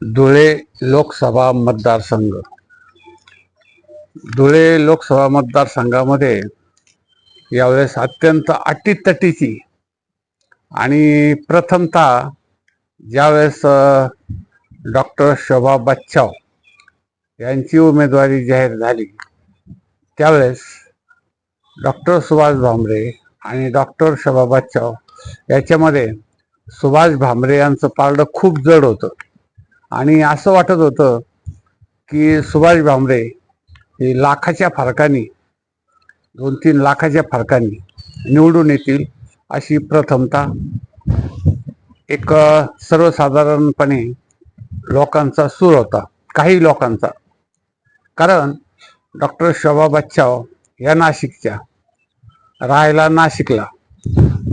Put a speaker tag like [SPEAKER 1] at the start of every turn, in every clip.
[SPEAKER 1] धुळे लोकसभा मतदारसंघ. धुळे लोकसभा मतदारसंघामध्ये यावेळेस अत्यंत अटीतटीची आणि प्रथमतः ज्यावेळेस डॉक्टर शोभा बच्चाव यांची उमेदवारी जाहीर झाली त्यावेळेस डॉक्टर सुभाष भामरे आणि डॉक्टर शोभा बच्चाव याच्यामध्ये सुभाष भामरे यांचं पारडं खूप जड होतं. आणि असं वाटत होतं की सुभाष भामरे हे लाखाच्या फरकाने दोन तीन लाखाच्या फरकाने निवडून येतील अशी प्रथमता एक सर्वसाधारणपणे लोकांचा सूर होता काही लोकांचा. कारण डॉक्टर शोभा बच्चाव या नाशिकच्या राहायला नाशिकला.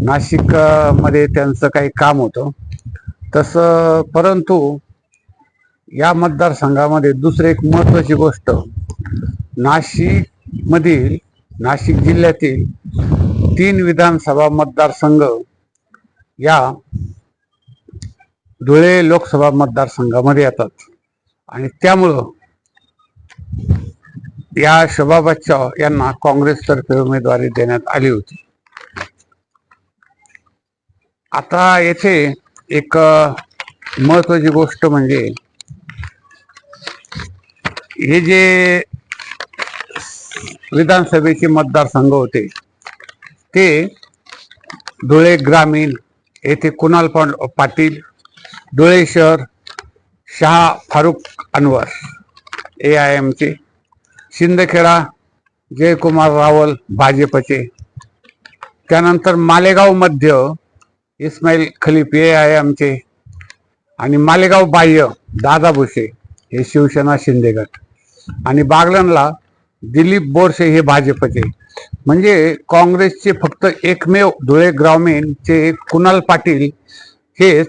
[SPEAKER 1] नाशिकमध्ये त्यांचं काही काम होतं. तसं परंतु या मतदारसंघामध्ये दुसरी एक महत्त्वाची गोष्ट नाशिक मधील नाशिक जिल्ह्यातील तीन विधानसभा मतदारसंघ या धुळे लोकसभा मतदारसंघामध्ये येतात. आणि त्यामुळं या शोभा बच्चाव यांना काँग्रेसतर्फे उमेदवारी देण्यात आली होती. आता येथे एक महत्वाची गोष्ट म्हणजे हे जे विधानसभेचे मतदारसंघ होते ते धुळे ग्रामीण येथे कुणाल पाटील धुळे शहर शहा फारुख अनवर ए आय एमचे शिंदखेडा जयकुमार रावल भाजपचे त्यानंतर मालेगाव मध्य इस्माईल खलीफ ए आय एमचे आणि मालेगाव बाह्य दादा भुसे हे शिवसेना शिंदे गट. आणि बागलनला दिलीप बोरसे हे भाजपचे. म्हणजे काँग्रेसचे फक्त एकमेव धुळे ग्रामीणचे कुणाल पाटील हेच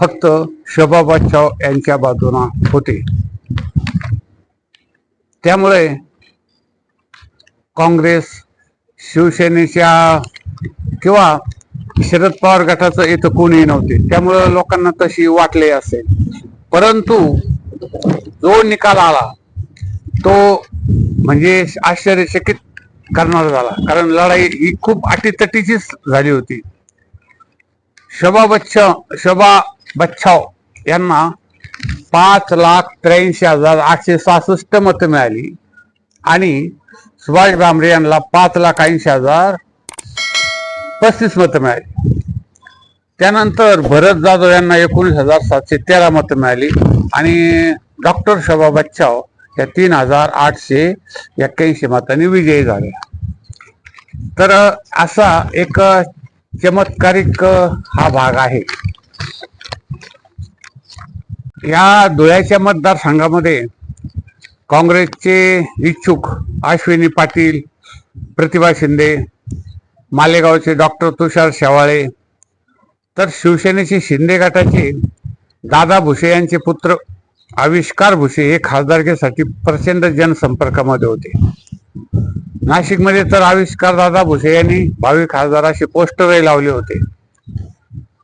[SPEAKER 1] फक्त शोभा बच्चाव यांच्या बाजूला होते. त्यामुळे काँग्रेस शिवसेनेच्या किंवा शरद पवार गटाचं इथं कोणीही नव्हते. त्यामुळं लोकांना तशी वाटले असेल. परंतु जो निकाल आला तो म्हणजे आश्चर्यचकित करणारा झाला. कारण लढाई ही खूप अटीतटीचीच झाली होती. शोभा बच्चा शोभा बच्छाव यांना पाच लाख त्र्याऐंशी हजार आठशे सहासष्ट मतं मिळाली आणि सुभाष भामरे यांना पाच लाख ऐंशी हजार पस्तीस मतं मिळाली. त्यानंतर भरत जाधव यांना एकोणीस हजार सातशे तेरा मतं मिळाली आणि डॉक्टर शोभा बच्चाव या तीन हजार आठशे एक्क्याऐंशी मतांनी विजयी झाल्या तर असा एक चमत्कारिक हा भाग आहे. या धुळ्याच्या मतदारसंघामध्ये काँग्रेसचे इच्छुक अश्विनी पाटील प्रतिभा शिंदे मालेगावचे डॉक्टर तुषार शेवाळे तर शिवसेनेचे शिंदे गटाचे दादा भुसे यांचे पुत्र आविष्कार भुसे हे खासदारकीसाठी प्रचंड जनसंपर्कामध्ये होते. नाशिकमध्ये तर आविष्कार दादा भुसे यांनी भावी खासदाराशी पोस्टरही लावले होते.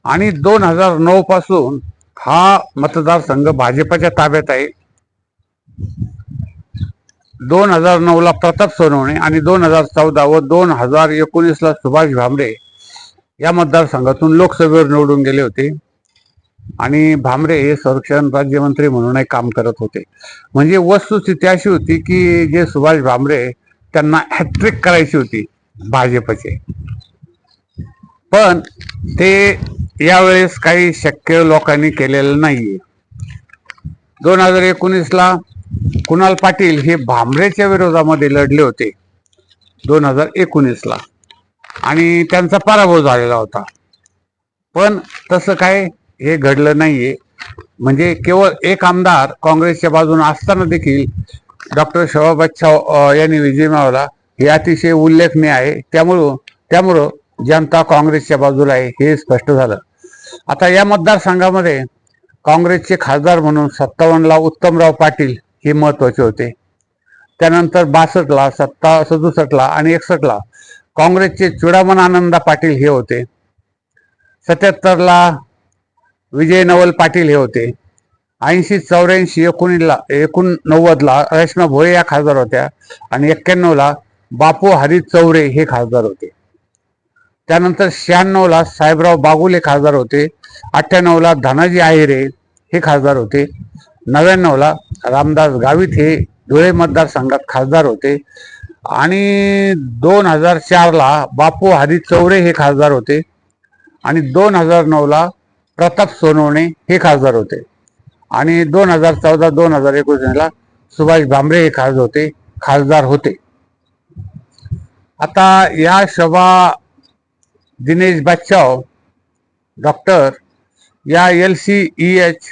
[SPEAKER 1] आणि दोन हजार नऊ पासून हा मतदारसंघ भाजपच्या ताब्यात आहे. दोन हजार नऊ ला प्रताप सोनवणे आणि दोन हजार चौदा व दोन हजार एकोणीस ला सुभाष भामरे या मतदारसंघातून लोकसभेवर निवडून गेले होते. आणि भामरे हे संरक्षण राज्यमंत्री म्हणूनही काम करत होते. म्हणजे वस्तुस्थिती अशी होती की जे सुभाष भामरे त्यांना हॅट्रिक करायची होती भाजपचे. पण ते यावेळेस काही शक्य लोकांनी केलेलं नाहीये. दोन हजार एकोणीसला कुणाल पाटील हे भामरेच्या विरोधामध्ये लढले होते. दोन हजार एकोणीसला. आणि त्यांचा पराभव झालेला होता. पण तसं काय हे घडलं नाहीये. म्हणजे केवळ एक आमदार काँग्रेसच्या बाजूने असताना देखील डॉक्टर शोभा यांनी विजय मिळवला हे अतिशय उल्लेखनीय आहे. त्यामुळं त्यामुळं जनता काँग्रेसच्या बाजूला आहे हे स्पष्ट झालं. आता या मतदारसंघामध्ये काँग्रेसचे खासदार म्हणून सत्तावन्नला उत्तमराव पाटील हे महत्त्वाचे होते. त्यानंतर बासष्टला सत्ता सदुसष्टला आणि एकसष्टला काँग्रेसचे चुडामन आनंदा पाटील हे होते. सत्याहत्तरला विजय नवल पाटील हे होते. ऐंशी चौऱ्याऐंशी एकोणीला एकोणनव्वदला रेश्मा भोळे या खासदार होत्या आणि एक्क्याण्णवला बापू हरी चौरे हे खासदार होते. त्यानंतर शहाण्णवला साहेबराव बागुले खासदार होते. अठ्ठ्याण्णवला धनाजी आहिरे हे खासदार होते. नव्याण्णवला रामदास गावित हे धुळे मतदारसंघात खासदार होते. आणि दोन हजार चारला बापू हरी चौरे हे खासदार होते. आणि दोन हजार नऊला प्रताप सोनवणे हे खासदार होते. आणि दोन हजार चौदा दोन हजार एकोणीसला सुभाष भांबरे हे खासदार होते खासदार होते. आता या शोभा दिनेश बादशाव डॉक्टर या एल सी ई एच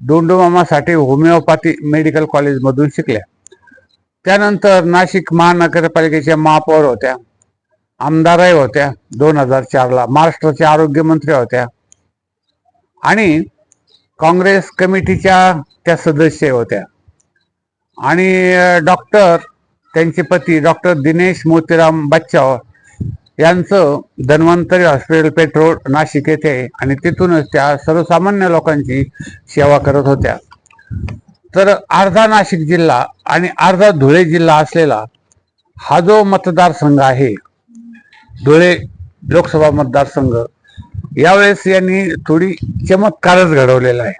[SPEAKER 1] डोंडोमामासाठी होमिओपॅथी मेडिकल कॉलेजमधून शिकल्या. त्यानंतर नाशिक महानगरपालिकेच्या महापौर होत्या आमदारही होत्या दोन हजार चारला. महाराष्ट्राच्या आरोग्यमंत्री होत्या आणि काँग्रेस कमिटीच्या त्या सदस्य होत्या. आणि डॉक्टर त्यांचे पती डॉक्टर दिनेश मोतीराम बच्चाव यांचं धन्वंतरी हॉस्पिटल पेट्रोल नाशिक येथे आहे आणि तिथूनच त्या सर्वसामान्य लोकांची सेवा करत होत्या. तर अर्धा नाशिक जिल्हा आणि अर्धा धुळे जिल्हा असलेला हा जो मतदारसंघ आहे धुळे लोकसभा मतदारसंघ यावेळेस यांनी थोडी चमत्कारच घडवलेला आहे.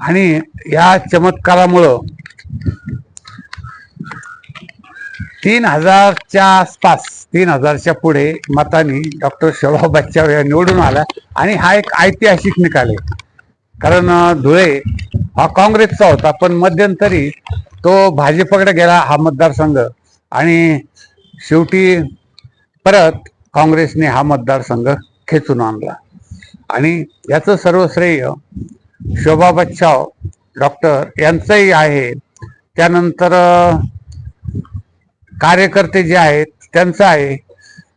[SPEAKER 1] आणि या चमत्कारामुळं तीन हजारच्या आसपास तीन हजारच्या पुढे मतांनी डॉक्टर शोभा बच्चाव या निवडून आला आणि हा एक ऐतिहासिक निकाल आहे. कारण धुळे हा काँग्रेसचा होता पण मध्यंतरी तो भाजपकडे गेला हा मतदारसंघ. आणि शेवटी परत काँग्रेसने हा मतदारसंघ खेचून आणला. आणि याचं सर्व श्रेय शोभा बच्चाव डॉक्टर यांचंही आहे. त्यानंतर कार्यकर्ते जे आहेत त्यांचं आहे.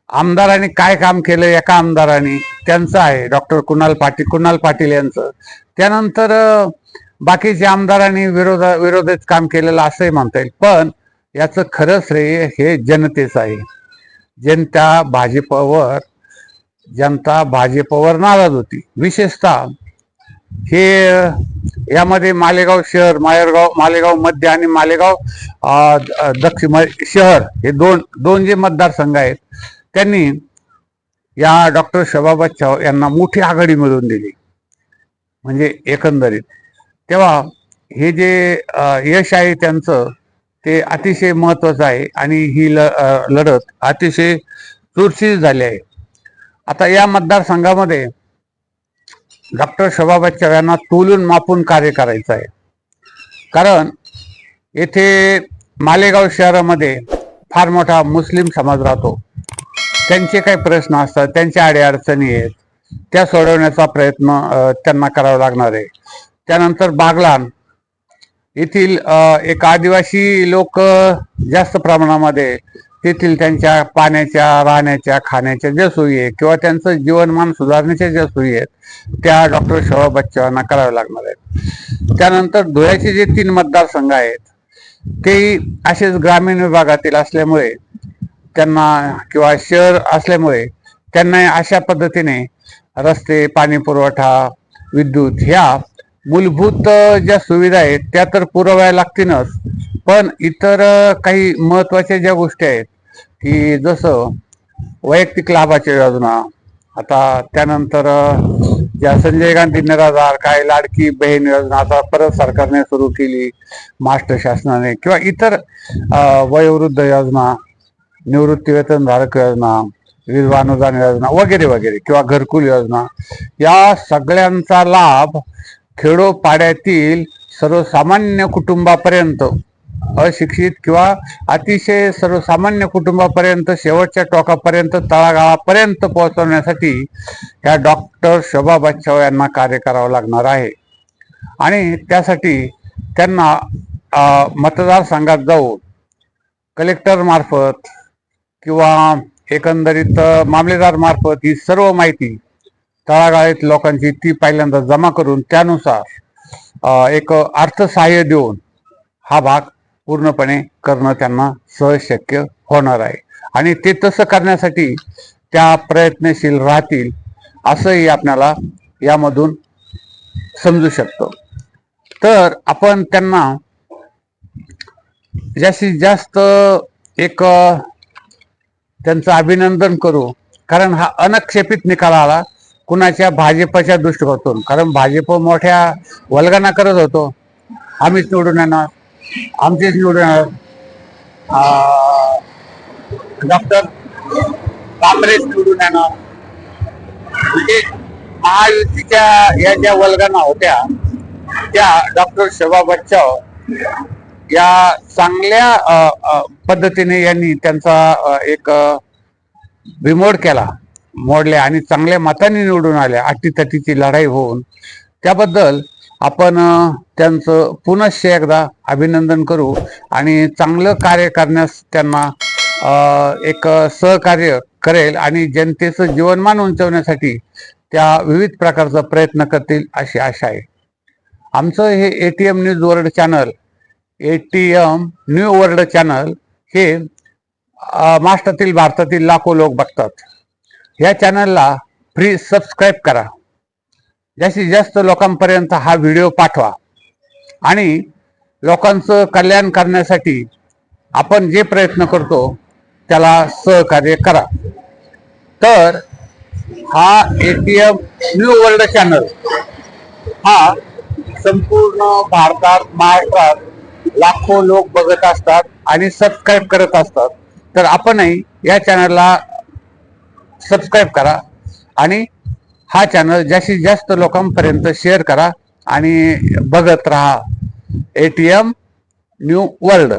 [SPEAKER 1] आमदारांनी काय काम केलं एका आमदारांनी त्यांचं आहे. डॉक्टर कुणाल पाटील कुणाल पाटील यांचं. त्यानंतर बाकीच्या आमदारांनी विरोधा विरोधात काम केलेलं असंही म्हणता येईल. पण याचं खरं श्रेय हे जनतेचं आहे. जनता भाजपवर जनता भाजपवर नाराज होती. विशेषतः हे यामध्ये मालेगाव शहर मायरगाव मालेगाव मध्य आणि मालेगाव दक्षिण शहर हे दोन दोन जे मतदारसंघ आहेत त्यांनी या डॉक्टर शोभा बच्चाव यांना मोठी आघाडी मिळवून दिली. म्हणजे एकंदरीत. तेव्हा हे जे यश आहे त्यांचं ते अतिशय महत्वाचं आहे आणि ही ल लढत अतिशय चुरशी झाली आहे. आता या मतदारसंघामध्ये डॉक्टर शोभाबाई यांना तोलून मापून कार्य करायचं आहे. कारण येथे मालेगाव शहरामध्ये फार मोठा मुस्लिम समाज राहतो. त्यांचे काही प्रश्न असतात त्यांच्या अडीअडचणी आहेत. त्या सोडवण्याचा प्रयत्न त्यांना करावा लागणार आहे. त्यानंतर बागलान येथील एक आदिवासी लोक जास्त प्रमाणामध्ये तेथील त्यांच्या पाण्याच्या राहण्याच्या खाण्याच्या ज्या सोयी आहे किंवा त्यांचं जीवनमान सुधारण्याच्या ज्या सोयी आहेत त्या डॉक्टर शोभा बच्चवांना कराव्या लागणार आहेत. त्यानंतर धुळ्याचे जे तीन मतदारसंघ आहेत ते असेच ग्रामीण विभागातील असल्यामुळे त्यांना किंवा शहर असल्यामुळे त्यांना अशा पद्धतीने रस्ते पाणी पुरवठा विद्युत ह्या मूलभूत ज्या सुविधा आहेत त्या तर पुरवाव्या लागतीलच. पण इतर काही महत्त्वाच्या ज्या गोष्टी आहेत की जसं वैयक्तिक लाभाच्या योजना आता त्यानंतर ज्या संजय गांधी निराधार काय लाडकी बहीण योजना आता परत सरकारने सुरू केली महाराष्ट्र शासनाने किंवा इतर वयोवृद्ध योजना निवृत्ती वेतनधारक योजना विधवा अनुदान योजना वगैरे वगैरे किंवा घरकुल योजना या सगळ्यांचा लाभ खेडोपाड्यातील सर्वसामान्य कुटुंबापर्यंत अशिक्षित किंवा अतिशय सर्वसामान्य कुटुंबापर्यंत शेवटच्या टोकापर्यंत तळागाळापर्यंत पोहोचवण्यासाठी या डॉक्टर शोभा बच्चाव यांना कार्य करावं लागणार आहे. आणि त्यासाठी त्यांना मतदारसंघात जाऊन कलेक्टर मार्फत किंवा एकंदरीत मामलेदारमार्फत मामलेदार मार्फत ही सर्व माहिती तळागाळीत लोकांची ती पहिल्यांदा जमा करून त्यानुसार एक अर्थसहाय्य देऊन हा भाग पूर्णपणे करणं त्यांना सहज शक्य होणार आहे. आणि ते तसं करण्यासाठी त्या प्रयत्नशील राहतील असंही आपल्याला यामधून समजू शकतो. तर आपण त्यांना जास्तीत जास्त एक त्यांचं अभिनंदन करू. कारण हा अनक्षेपित निकाल आला कुणाच्या भाजपच्या दृष्टिकोनातून कारण भाजप मोठ्या वल्गना करत होतो. आम्हीच निवडून येणार. आमचे निवडून डॉक्टर कांबरे निवडून येणार. म्हणजे महायुतीच्या या ज्या वल्गना होत्या त्या डॉक्टर शोभा बच्चाव या चांगल्या पद्धतीने यांनी त्यांचा एक अ, बिमोड केला मोडले आणि चांगल्या मताने निवडून आल्या अटीतटीची लढाई होऊन. त्याबद्दल आपण त्यांचं पुनश्च एकदा अभिनंदन करू आणि चांगलं कार्य करण्यास त्यांना एक सहकार्य करेल आणि जनतेचं जीवनमान उंचवण्यासाठी त्या विविध प्रकारचा प्रयत्न करतील अशी आशा आहे. आमचं हे A T M news world channel A T M new world channel हे महाराष्ट्रातील भारतातील लाखो लोक बघतात. या चॅनलला फ्री सबस्क्राईब करा. जास्तीत जास्त लोकांपर्यंत हा व्हिडिओ पाठवा. आणि लोकांचं कल्याण करण्यासाठी आपण जे प्रयत्न करतो त्याला सहकार्य करा. तर हा A T M new world channel हा संपूर्ण भारतात महाराष्ट्रात लाखो लोक बघत असतात आणि सबस्क्राईब करत असतात. तर आपणही या चॅनलला सबस्क्राईब करा. आणि हा चॅनल जास्तीत जास्त लोकांपर्यंत शेअर करा आणि बघत राहा. A T M new world